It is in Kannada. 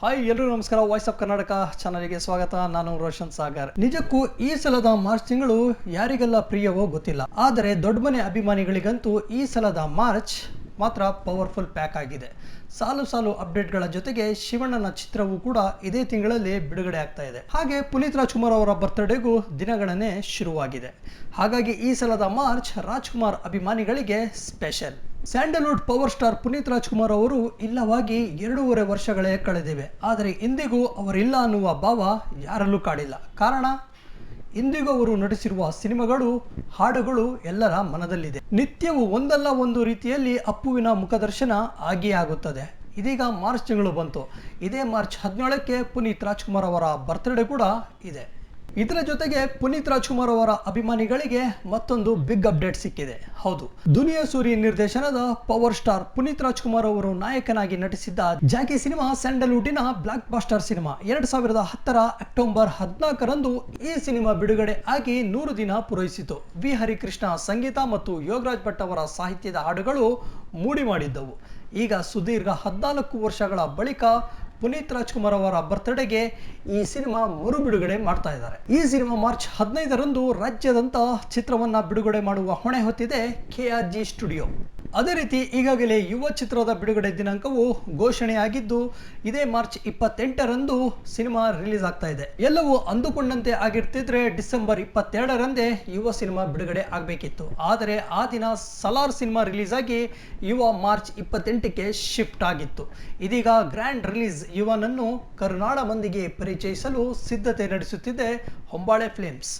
ಹಾಯ್ ಎಲ್ರಿಗೂ ನಮಸ್ಕಾರ. ವಾಯ್ಸ್ ಆಫ್ ಕರ್ನಾಟಕ ಚಾನಲ್ಗೆ ಸ್ವಾಗತ. ನಾನು ರೋಷನ್ ಸಾಗರ್. ನಿಜಕ್ಕೂ ಈ ಸಲದ ಮಾರ್ಚ್ ತಿಂಗಳು ಯಾರಿಗೆಲ್ಲ ಪ್ರಿಯವೋ ಗೊತ್ತಿಲ್ಲ. ಆದರೆ ದೊಡ್ಡ ಮನೆ ಅಭಿಮಾನಿಗಳಿಗಂತೂ ಈ ಸಲದ ಮಾರ್ಚ್ ಮಾತ್ರ ಪವರ್ಫುಲ್ ಪ್ಯಾಕ್ ಆಗಿದೆ. ಸಾಲು ಸಾಲು ಅಪ್ಡೇಟ್ಗಳ ಜೊತೆಗೆ ಶಿವಣ್ಣನ ಚಿತ್ರವೂ ಕೂಡ ಇದೇ ತಿಂಗಳಲ್ಲಿ ಬಿಡುಗಡೆ ಆಗ್ತಾ ಇದೆ. ಹಾಗೆ ಪುನೀತ್ ರಾಜ್ಕುಮಾರ್ ಅವರ ಬರ್ತ್ಡೇಗೂ ದಿನಗಣನೆ ಶುರುವಾಗಿದೆ. ಹಾಗಾಗಿ ಈ ಸಲದ ಮಾರ್ಚ್ ರಾಜ್ಕುಮಾರ್ ಅಭಿಮಾನಿಗಳಿಗೆ special Sandalwood power star Puneeth Rajkumar ಅವರು ಇಲ್ಲವಾಗಿ ಎರಡೂವರೆ ವರ್ಷಗಳೇ ಕಳೆದಿವೆ. ಆದರೆ ಇಂದಿಗೂ ಅವರಿಲ್ಲ ಅನ್ನುವ ಭಾವ ಯಾರಲ್ಲೂ ಕಾಡಿಲ್ಲ. ಕಾರಣ, ಇಂದಿಗೂ ಅವರು ನಟಿಸಿರುವ ಸಿನಿಮಾಗಳು, ಹಾಡುಗಳು ಎಲ್ಲರ ಮನದಲ್ಲಿದೆ. ನಿತ್ಯವೂ ಒಂದಲ್ಲ ಒಂದು ರೀತಿಯಲ್ಲಿ ಅಪ್ಪುವಿನ ಮುಖದರ್ಶನ ಆಗಿಯೇ ಆಗುತ್ತದೆ. ಇದೀಗ ಮಾರ್ಚ್ ತಿಂಗಳು ಬಂತು. ಇದೇ ಮಾರ್ಚ್ ಹದಿನೇಳಕ್ಕೆ ಪುನೀತ್ ರಾಜ್ಕುಮಾರ್ ಅವರ ಬರ್ತ್ಡೇ ಕೂಡ ಇದೆ. ಇದರ ಜೊತೆಗೆ ಪುನೀತ್ ರಾಜ್ಕುಮಾರ್ ಅವರ ಅಭಿಮಾನಿಗಳಿಗೆ ಮತ್ತೊಂದು ಬಿಗ್ ಅಪ್ಡೇಟ್ ಸಿಕ್ಕಿದೆ. ಹೌದು, ದುನಿಯಾ ಸೂರಿ ನಿರ್ದೇಶನದ ಪವರ್ ಸ್ಟಾರ್ ಪುನೀತ್ ರಾಜ್ಕುಮಾರ್ ಅವರು ನಾಯಕನಾಗಿ ನಟಿಸಿದ್ದ ಜಾಕಿ ಸಿನಿಮಾ ಸ್ಯಾಂಡಲ್ವುಡ್ಡಿನ ಬ್ಲಾಕ್ ಬಾಸ್ಟರ್ ಸಿನಿಮಾ. ಎರಡ್ ಸಾವಿರದ ಹತ್ತರ ಅಕ್ಟೋಬರ್ ಹದಿನಾಲ್ಕರಂದು ಈ ಸಿನಿಮಾ ಬಿಡುಗಡೆ ಆಗಿ ನೂರು ದಿನ ಪೂರೈಸಿತು. ವಿ. ಹರಿಕೃಷ್ಣ ಸಂಗೀತ ಮತ್ತು ಯೋಗರಾಜ್ ಭಟ್ ಅವರ ಸಾಹಿತ್ಯದ ಹಾಡುಗಳು ಮೂಡಿ ಮಾಡಿದ್ದವು. ಈಗ ಸುದೀರ್ಘ ಹದಿನಾಲ್ಕು ವರ್ಷಗಳ ಬಳಿಕ ಪುನೀತ್ ರಾಜ್ಕುಮಾರ್ ಅವರ ಬರ್ತ್ಡೇಗೆ ಈ ಸಿನಿಮಾ ಮರು ಬಿಡುಗಡೆ ಮಾಡ್ತಾ ಇದ್ದಾರೆ. ಈ ಸಿನಿಮಾ ಮಾರ್ಚ್ ಹದಿನೈದರಂದು ರಾಜ್ಯದಂತ ಚಿತ್ರವನ್ನ ಬಿಡುಗಡೆ ಮಾಡುವ ಹೊಣೆ ಹೊತ್ತಿದೆ ಕೆ ಆರ್ ಜಿ ಸ್ಟುಡಿಯೋ. ಅದೇ ರೀತಿ ಈಗಾಗಲೇ ಯುವ ಚಿತ್ರದ ಬಿಡುಗಡೆ ದಿನಾಂಕವು ಘೋಷಣೆಯಾಗಿದ್ದು, ಇದೇ ಮಾರ್ಚ್ ಇಪ್ಪತ್ತೆಂಟರಂದು ಸಿನಿಮಾ ರಿಲೀಸ್ ಆಗ್ತಾ ಇದೆ. ಎಲ್ಲವೂ ಅಂದುಕೊಂಡಂತೆ ಆಗಿರ್ತಿದ್ರೆ ಡಿಸೆಂಬರ್ ಇಪ್ಪತ್ತೆರಡರಂದೇ ಯುವ ಸಿನಿಮಾ ಬಿಡುಗಡೆ ಆಗಬೇಕಿತ್ತು. ಆದರೆ ಆ ದಿನ ಸಲಾರ್ ಸಿನಿಮಾ ರಿಲೀಸ್ ಆಗಿ ಯುವ ಮಾರ್ಚ್ ಇಪ್ಪತ್ತೆಂಟಕ್ಕೆ ಶಿಫ್ಟ್ ಆಗಿತ್ತು. ಇದೀಗ ಗ್ರ್ಯಾಂಡ್ ರಿಲೀಸ್ ಯುವನನ್ನು ಕರುನಾಡ ಮಂದಿಗೆ ಪರಿಚಯಿಸಲು ಸಿದ್ಧತೆ ನಡೆಸುತ್ತಿದೆ ಹೊಂಬಾಳೆ ಫಿಲ್ಮ್ಸ್.